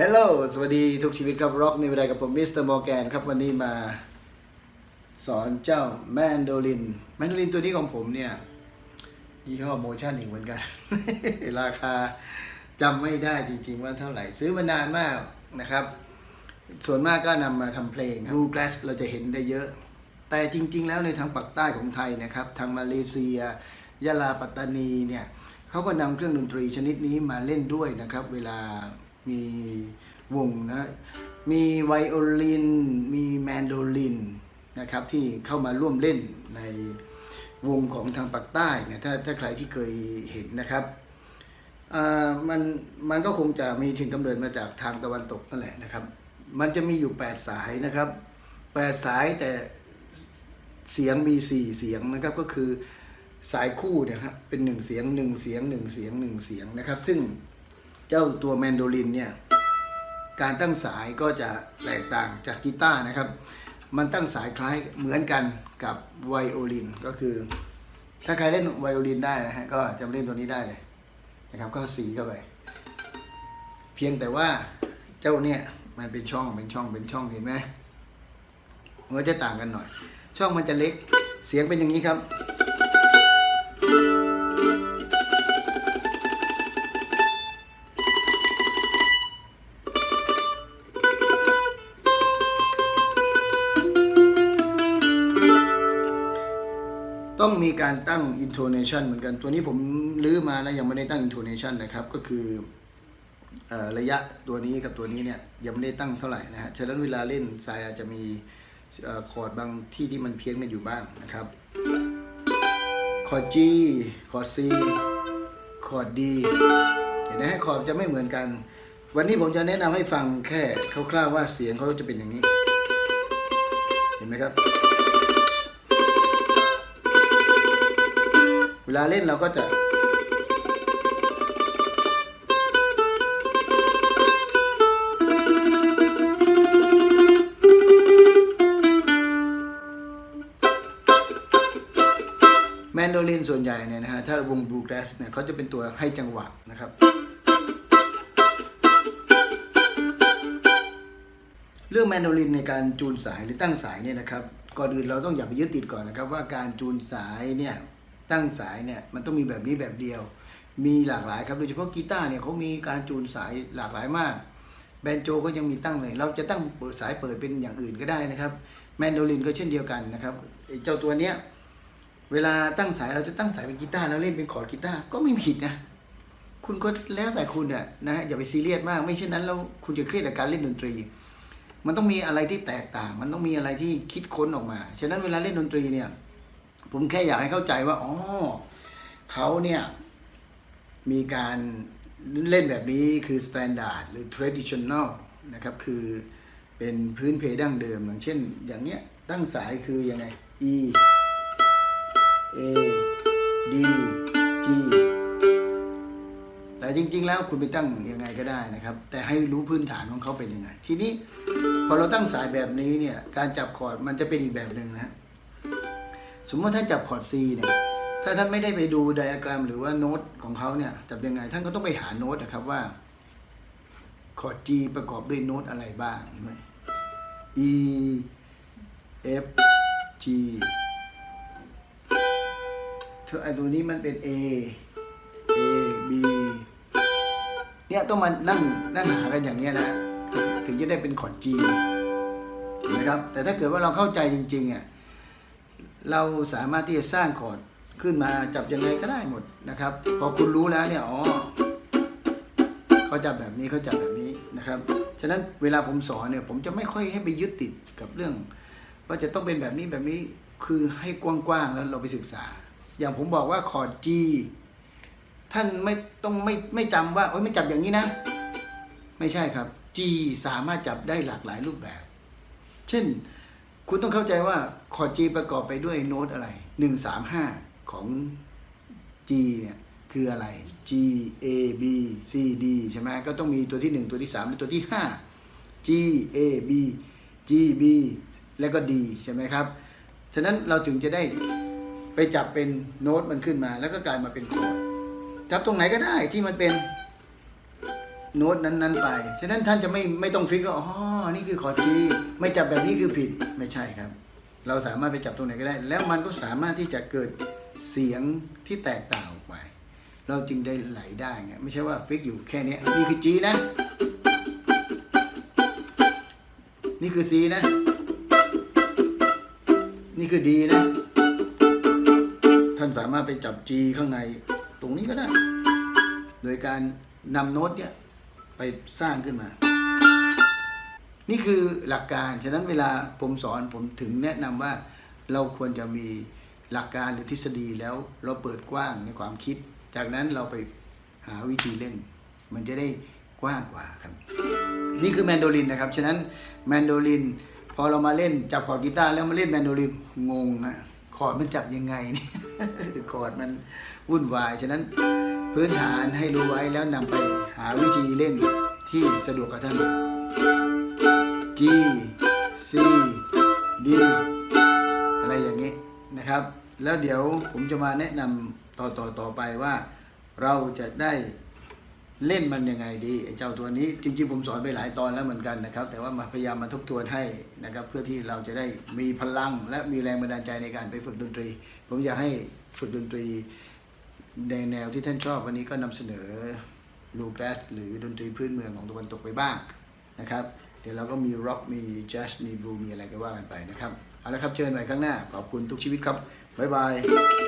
ฮลโหลสวัสดีทุกชีวิตครับร็อกในเวลากับผมมิสเตอร์มอร์แกนครับวันนี้มา สอนเจ้าแมนโดลิน แมนโดลินตัวนี้ของผมเนี่ย ยี่ห้อโมชั่นอีกเหมือนกัน ราคาจำไม่ได้จริง ๆ ว่าเท่าไหร่ ซื้อมานานมากนะครับ ส่วนมากก็นำมาทำเพลงรูกลสเราจะเห็นได้เยอะ แต่จริง ๆ แล้วในทางปากใต้ของไทยนะครับ ทางมาเลเซีย ยะลาปัตตานีเนี่ยเขาก็นำเครื่องดนตรีชนิดนี้มาเล่นด้วยนะครับ เวลา มีวงนะ มีไวโอลิน มีแมนโดลินนะครับที่เข้ามาร่วมเล่นในวงของทางปากใต้เนี่ยถ้าถ้าใครที่เคยเห็นนะครับมันมันก็คงจะมีถิ่นกำเนิดมาจากทางตะวันตกนั่นแหละนะครับ มันจะมีอยู่ 8 สายนะครับ 8 สายแต่เสียงมี 4 เสียงนะครับก็คือสายคู่เนี่ยครับเป็น 1 เสียง 1 เสียง 1 เสียง 1 เสียงนะครับ ซึ่ง เจ้าตัวแมนโดลินเนี่ยการตั้งสายก็จะแตกต่างจากกีตาร์นะครับ มันตั้งสายคล้ายเหมือนกันกับไวโอลินก็คือ ถ้าใครเล่นไวโอลินได้นะฮะก็จะเล่นตัวนี้ได้เลยนะครับก็สีเข้าไป เพียงแต่ว่าเจ้าเนี่ยมันเป็นช่องเป็นช่องเป็นช่องเห็นไหมมันก็จะต่างกันหน่อย ช่องมันจะเล็กเสียงเป็นอย่างนี้ครับ มีการตั้ง intonation เหมือนกัน ตัวนี้ผมลื้อมาแล้วยังไม่ได้ตั้ง intonation นะครับ ก็คืออระยะตัวนี้กับตัวนี้เนี่ยยังไม่ได้ตั้งเท่าไหร่นะฮะ ฉะนั้นเวลาเล่นสายอาจจะมีอคอร์ดบางที่ที่มันเพี้ยนกันอยู่บ้างนะครับ คอร์ด G คอร์ด C คอร์ด D เห็นไหมฮะคอร์ดจะไม่เหมือนกัน วันนี้ผมจะแนะนำให้ฟังแค่คร่าวๆว่าเสียงเขาจะเป็นอย่างนี้ เห็นไหมครับ ลาเล่นเราก็จะแมนโดลินส่วนใหญ่เนี่ยนะฮะถ้าวงบลูแกรสเนี่ยเขาจะเป็นตัวให้จังหวะนะครับ เรื่องแมนโดลินในการจูนสายหรือตั้งสายเนี่ยนะครับก่อนอื่นเราต้องอย่าไปยึดติดก่อนนะครับว่าการจูนสายเนี่ย ตั้งสายเนี่ยมันต้องมีแบบนี้แบบเดียว มีหลากหลายครับโดยเฉพาะกีตาร์เนี่ยเขามีการจูนสายหลากหลายมากแบนโจก็ยังมีตั้งเลย เราจะตั้งเปิดสายเปิดเป็นอย่างอื่นก็ได้นะครับ แมนโดลินก็เช่นเดียวกันนะครับไอ้เจ้าตัวเนี้ยเวลาตั้งสายเราจะตั้งสายเป็นกีตาร์แล้วเล่นเป็นคอร์ดกีตาร์ก็ไม่ผิดนะคุณก็แล้วแต่คุณอะนะฮะอย่าไปซีเรียสมาก ไม่เช่นนั้นแล้วคุณจะเครียดกับการเล่นดนตรี มันต้องมีอะไรที่แตกต่าง มันต้องมีอะไรที่คิดค้นออกมา ฉะนั้นเวลาเล่นดนตรีเนี่ย ผมแค่อยากให้เข้าใจว่าอ๋อเขาเนี่ย มีการเล่นแบบนี้คือ standard หรือ traditional นะครับ คือเป็นพื้นเพดั้งเดิม อย่างเช่น อย่างเนี้ยตั้งสายคือยังไง E A D G แต่จริง ๆ แล้วคุณไปตั้งยังไงก็ได้นะครับ แต่ให้รู้พื้นฐานของเขาเป็นยังไง ทีนี้พอเราตั้งสายแบบนี้เนี่ย การจับคอร์ดมันจะเป็นอีกแบบหนึ่งนะฮะ สมมติว่าท่านจับคอร์ด C เนี่ยถ้าท่านไม่ได้ไปดูไดอะแกรมหรือว่าโน้ตของเขาเนี่ยจับยังไง ท่านก็ต้องไปหาโน้ตนะครับว่าคอร์ด G ประกอบด้วยโน้ตอะไรบ้างใช่ไหม E F G เธอไอตัวนี้มันเป็น A A B เนี่ยต้องมานั่งนั่งหากันอย่างเนี้ยนะ ถึงจะได้เป็นคอร์ด G นะครับ แต่ถ้าเกิดว่าเราเข้าใจจริงๆอะ เราสามารถที่จะสร้างคอร์ดขึ้นมาจับยังไงก็ได้หมดนะครับ พอคุณรู้แล้วเนี่ยอ๋อเขาจับแบบนี้เขาจับแบบนี้นะครับ ฉะนั้นเวลาผมสอนเนี่ยผมจะไม่ค่อยให้ไปยึดติดกับเรื่องว่าจะต้องเป็นแบบนี้แบบนี้คือให้กว้างๆแล้วเราไปศึกษา อย่างผมบอกว่าคอร์ด G ท่านไม่ต้องไม่ไม่จำว่าโอ้ยไม่จับอย่างนี้นะ ไม่ใช่ครับ G สามารถจับได้หลากหลายรูปแบบ เช่น คุณต้องเข้าใจว่าคอร์ด G ประกอบไปด้วยโน้ตอะไรหนึ่งสามห้าของ G เนี่ยคืออะไร G A B C D ใช่ไหมก็ต้องมีตัวที่หนึ่งตัวที่สามและตัวที่ห้า G A B G B แล้วก็ D ใช่ไหมครับ ฉะนั้นเราถึงจะได้ไปจับเป็นโน้ตมันขึ้นมา แล้วก็กลายมาเป็นคอร์ดจับตรงไหนก็ได้ที่มันเป็น โน้ตนั้นๆไป ฉะนั้นท่านจะไม่ไม่ต้องฟิกว่าอ๋อ นี่คือคอร์ดจีไม่จับแบบนี้คือผิด ไม่ใช่ครับ เราสามารถไปจับตรงไหนก็ได้ แล้วมันก็สามารถที่จะเกิดเสียงที่แตกต่างออกไป เราจึงได้ไหลได้ไงไม่ใช่ว่าฟิกอยู่แค่นี้นี่คือ G นะ นี่คือ C นะ นี่คือ D นะ ท่านสามารถไปจับ G ข้างในตรงนี้ก็ได้ โดยการนำโน้ตเนี่ย ไปสร้างขึ้นมา นี่คือหลักการ ฉะนั้นเวลาผมสอนผมถึงแนะนำว่าเราควรจะมีหลักการหรือทฤษฎีแล้วเราเปิดกว้างในความคิด จากนั้นเราไปหาวิธีเล่น มันจะได้กว้างกว่าครับ นี่คือแมนโดลินนะครับ ฉะนั้นแมนโดลินพอเรามาเล่นจับคอร์ดกีตาร์แล้วมาเล่นแมนโดลินงงอะคอร์ดมันจับยังไงนี่คอร์ดมันวุ่นวาย ฉะนั้น พื้นฐานให้รู้ไว้แล้วนำไปหาวิธีเล่นที่สะดวกกับท่าน G C D อะไรอย่างนี้นะครับ แล้วเดี๋ยวผมจะมาแนะนำต่อต่อต่อไปว่า เราจะได้เล่นมันยังไงดีไอ้เจ้าตัวนี้ จริงๆผมสอนไปหลายตอนแล้วเหมือนกันนะครับ แต่ว่ามาพยายามมาทบทวนให้นะครับ เพื่อที่เราจะได้มีพลังและมีแรงบันดาลใจในการไปฝึกดนตรี ผมอยากให้ฝึกดนตรี ในแนวที่ท่านชอบวันนี้ก็นำเสนอลูแกรสหรือดนตรีพื้นเมืองของตะวันตกไปบ้างนะครับ เดี๋ยวเราก็มีร็อกมีแจ๊สมีบลูมีอะไรก็ว่ากันไปนะครับ เอาละครับเจอกันใหม่ครั้งหน้า ขอบคุณทุกชีวิตครับ บ๊ายบาย